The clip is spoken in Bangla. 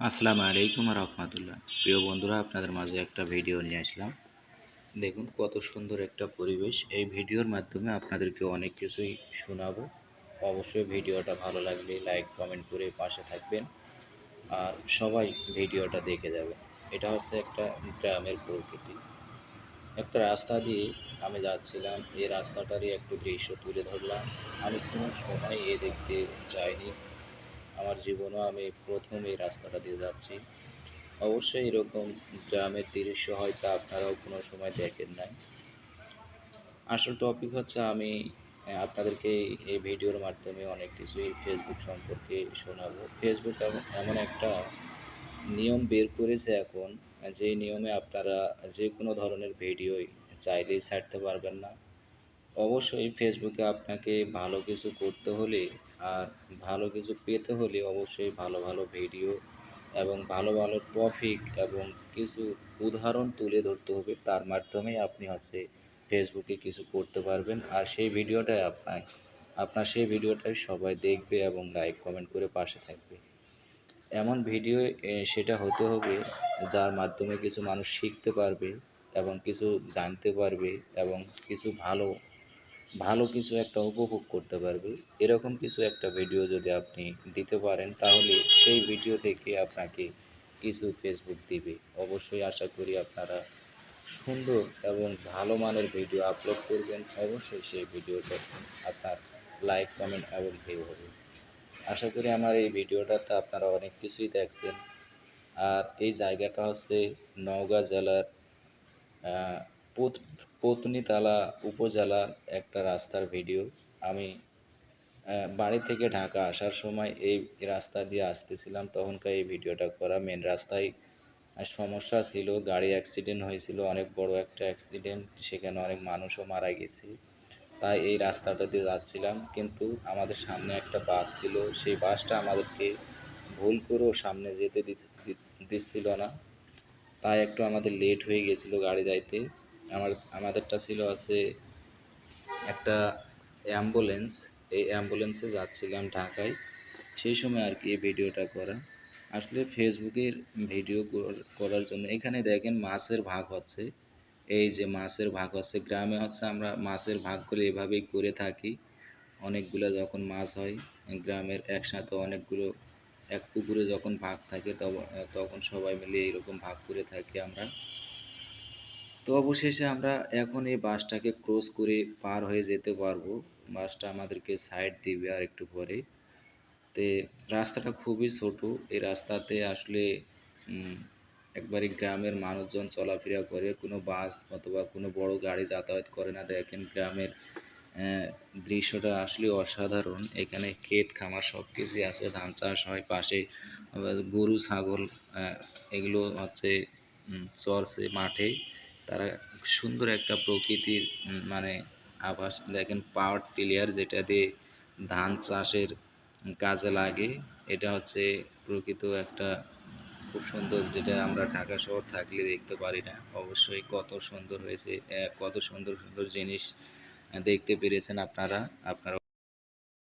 আসসালামু আলাইকুম রহমতুল্লাহ। প্রিয় বন্ধুরা, আপনাদের মাঝে একটা ভিডিও নিয়ে আসলাম। দেখুন কত সুন্দর একটা পরিবেশ। এই ভিডিওর মাধ্যমে আপনাদেরকে অনেক কিছুই শোনাবো। অবশ্যই ভিডিওটা ভালো লাগলে লাইক কমেন্ট করে পাশে থাকবেন। আর সবাই ভিডিওটা দেখে যাবে। এটা হচ্ছে একটা গ্রামের প্রকৃতি। একটা রাস্তা দিয়ে আমি যাচ্ছিলাম। এই রাস্তাটারই একটু দৃশ্য তুলে ধরলাম। আমি কোনো সময় এ দেখতে যাইনি। আমার জীবনেও আমি প্রথম এই রাস্তাটা দিয়ে যাচ্ছি। অবশ্যই এরকম গ্রামের দৃশ্য হয়তো আপনারাও কোনো সময় দেখেন নাই। আসল টপিক হচ্ছে আমি আপনাদেরকে এই ভিডিওর মাধ্যমে অনেক কিছুই ফেসবুক সম্পর্কে শোনাবো। ফেসবুক এমন এমন একটা নিয়ম বের করেছে এখন যে নিয়মে আপনারা যে কোনো ধরনের ভিডিওই চাইলেই ছাড়তে পারবেন না। অবশ্যই ফেসবুকে আপনাকে ভালো কিছু করতে হলে আর ভালো কিছু পেতে হলে অবশ্যই ভালো ভালো ভিডিও এবং ভালো ভালো টপিক এবং কিছু উদাহরণ তুলে ধরতে হবে। তার মাধ্যমে আপনি হচ্ছে ফেসবুকে কিছু করতে পারবেন। আর সেই ভিডিওটাই আপনার আপনার সেই ভিডিওটাই সবাই দেখবে এবং লাইক, কমেন্ট করে পাশে থাকবে। এমন ভিডিও সেটা হতে হবে যার মাধ্যমে কিছু মানুষ শিখতে পারবে এবং কিছু জানতে পারবে এবং কিছু ভালো ভালো কিছু একটা উপভোগ করতে পারবে। এরকম কিছু একটা ভিডিও যদি আপনি দিতে পারেন, তাহলে সেই ভিডিও থেকে আপনাকে কিছু ফেসবুক দিবে। অবশ্যই আশা করি আপনারা সুন্দর এবং ভালো মানের ভিডিও আপলোড করবেন। অবশ্যই সেই ভিডিওটা আপনার লাইক কমেন্ট এবং ভিউ হবে। আশা করি আমার এই ভিডিওটাতে আপনারা অনেক কিছুই দেখছেন। আর এই জায়গাটা হচ্ছে নওগাঁ জেলার পত্নীতলা উপজেলার একটা রাস্তার ভিডিও আমি বাড়ি থেকে ঢাকা আসার সময় এই রাস্তা দিয়ে আসতেছিলাম। তখনকার এই ভিডিওটা করা মেন রাস্তায় সমস্যা ছিল। গাড়ি অ্যাক্সিডেন্ট হয়েছিল, অনেক বড় একটা অ্যাক্সিডেন্ট সেখানে অনেক মানুষও মারা গেছে। তাই এই রাস্তাটা দিয়ে যাচ্ছিলাম। কিন্তু আমাদের সামনে একটা বাস ছিল। সেই বাসটা আমাদেরকে ভুল করেও সামনে যেতে দিচ্ছিল না। তাই একটু আমাদের লেট হয়ে গেছিল গাড়ি যাইতে। আমার, আমাদেরটা ছিল আছে একটা অ্যাম্বুলেন্স এই অ্যাম্বুলেন্সে যাচ্ছিলাম ঢাকায়। সেই সময় আর কি এই ভিডিওটা করা। আসলে ফেসবুকের ভিডিও কর- করার জন্য, এখানে দেখেন মাছের ভাগ হচ্ছে। এই যে মাছের ভাগ হচ্ছে, গ্রামে হচ্ছে আমরা মাছের ভাগগুলো এভাবেই করে থাকি। অনেকগুলো যখন মাছ হয়, গ্রামের একসাথে অনেকগুলো, এক পুকুরে যখন ভাগ থাকে তখন সবাই মিলে এরকম ভাগ করে থাকি আমরা। তো অবশেষে আমরা এখন এই বাসটাকে ক্রস করে পার হয়ে যেতে পারব। বাসটা আমাদেরকে সাইড দিবে আর একটু পরে। তে রাস্তাটা খুবই ছোট। এই রাস্তাতে আসলে একবারে গ্রামের মানুষজন চলাফেরা করে। কোনো বাস অথবা কোনো বড় গাড়ি যাতায়াত করে না। দেখেন গ্রামের দৃশ্যটা আসলে অসাধারণ। এখানে ক্ষেত খামার সব কিছুই আছে। ধান চাষ হয় পাশে। গরু, ছাগল এগুলো হচ্ছে চরছে মাঠে। তারা সুন্দর একটা প্রকৃতির মানে আভাস, দেখেন পাওয়ার টিলার যেটা দিয়ে ধান চাষের কাজে লাগে, এটা হচ্ছে প্রকৃত একটা খুব সুন্দর যেটা আমরা ঢাকা শহর থাকলে দেখতে পারি না। অবশ্যই কত সুন্দর হয়েছে কত সুন্দর সুন্দর জিনিস দেখতে পেরেছেন আপনারা। আপনারা